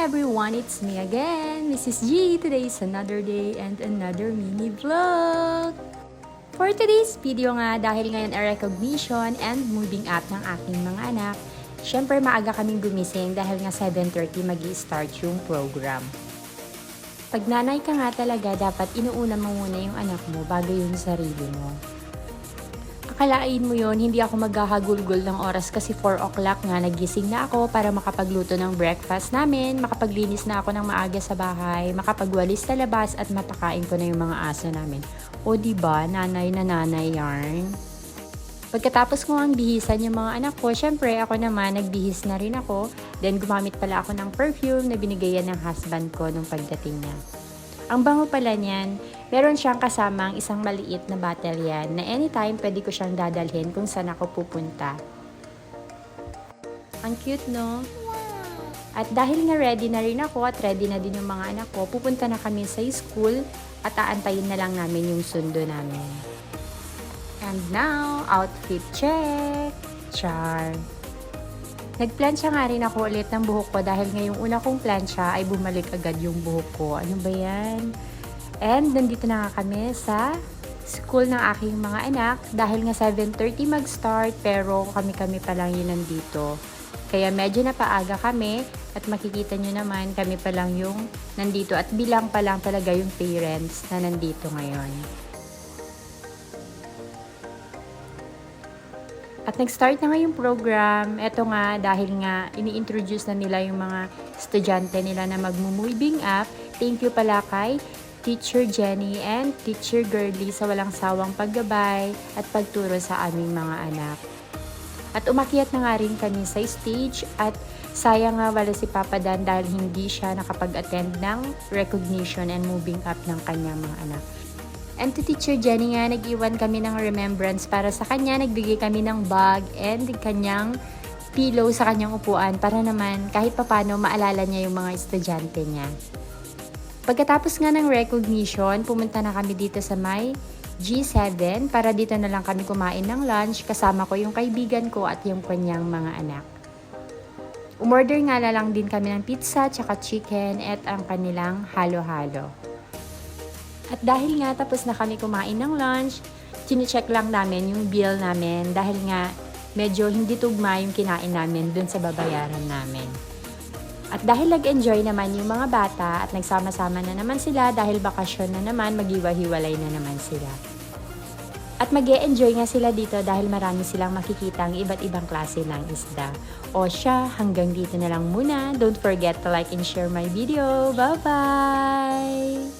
everyone, it's me again, Mrs. G. Today is another day and another mini vlog. For today's video nga, dahil ngayon ay recognition and moving up ng aking mga anak, syempre maaga kaming gumising dahil nga 7.30 mag start yung program. Pag nanay ka nga talaga, dapat inuuna mo muna yung anak mo bago yung sarili mo. Akalain mo yon hindi ako maghahagulgol ng oras kasi 4 o'clock nga nagising na ako para makapagluto ng breakfast namin, makapaglinis na ako ng maaga sa bahay, makapagwalis sa labas at mapakain ko na yung mga aso namin. O di ba nanay na nanay yarn? Pagkatapos ko ang bihisan yung mga anak ko, syempre ako naman nagbihis na rin ako. Then gumamit pala ako ng perfume na binigayan ng husband ko nung pagdating niya. Ang bango pala niyan, meron siyang kasamang isang maliit na bottle yan na anytime pwede ko siyang dadalhin kung saan ako pupunta. Ang cute, no? At dahil nga ready na rin ako at ready na din yung mga anak ko, pupunta na kami sa school at aantayin na lang namin yung sundo namin. And now, outfit check! Char! Nagplansya nga rin ako ulit ng buhok ko dahil ngayong una kong plansya ay bumalik agad yung buhok ko. Ano ba yan? And nandito na nga kami sa school ng aking mga anak dahil nga 7.30 mag-start pero kami-kami pa lang yun nandito. Kaya medyo napaaga kami at makikita nyo naman kami pa lang yung nandito at bilang pa lang talaga yung parents na nandito ngayon. At nag-start na nga yung program. Ito nga, dahil nga ini-introduce na nila yung mga estudyante nila na magmumulbing up. Thank you pala kay Teacher Jenny and Teacher Girly sa walang sawang paggabay at pagturo sa aming mga anak. At umakyat na nga rin kami sa stage at sayang nga wala si Papa Dan dahil hindi siya nakapag-attend ng recognition and moving up ng kanyang mga anak. And to Teacher Jenny nga, nag-iwan kami ng remembrance para sa kanya. Nagbigay kami ng bag and kanyang pillow sa kanyang upuan para naman kahit papano maalala niya yung mga estudyante niya. Pagkatapos nga ng recognition, pumunta na kami dito sa may G7 para dito na lang kami kumain ng lunch kasama ko yung kaibigan ko at yung kanyang mga anak. Umorder nga na lang din kami ng pizza, tsaka chicken at ang kanilang halo-halo. At dahil nga tapos na kami kumain ng lunch, chinecheck lang namin yung bill namin dahil nga medyo hindi tugma yung kinain namin dun sa babayaran namin. At dahil nag-enjoy naman yung mga bata at nagsama-sama na naman sila dahil bakasyon na naman, magiwa-hiwalay na naman sila. At mag enjoy nga sila dito dahil marami silang makikita ang iba't ibang klase ng isda. O siya, hanggang dito na lang muna. Don't forget to like and share my video. Bye-bye!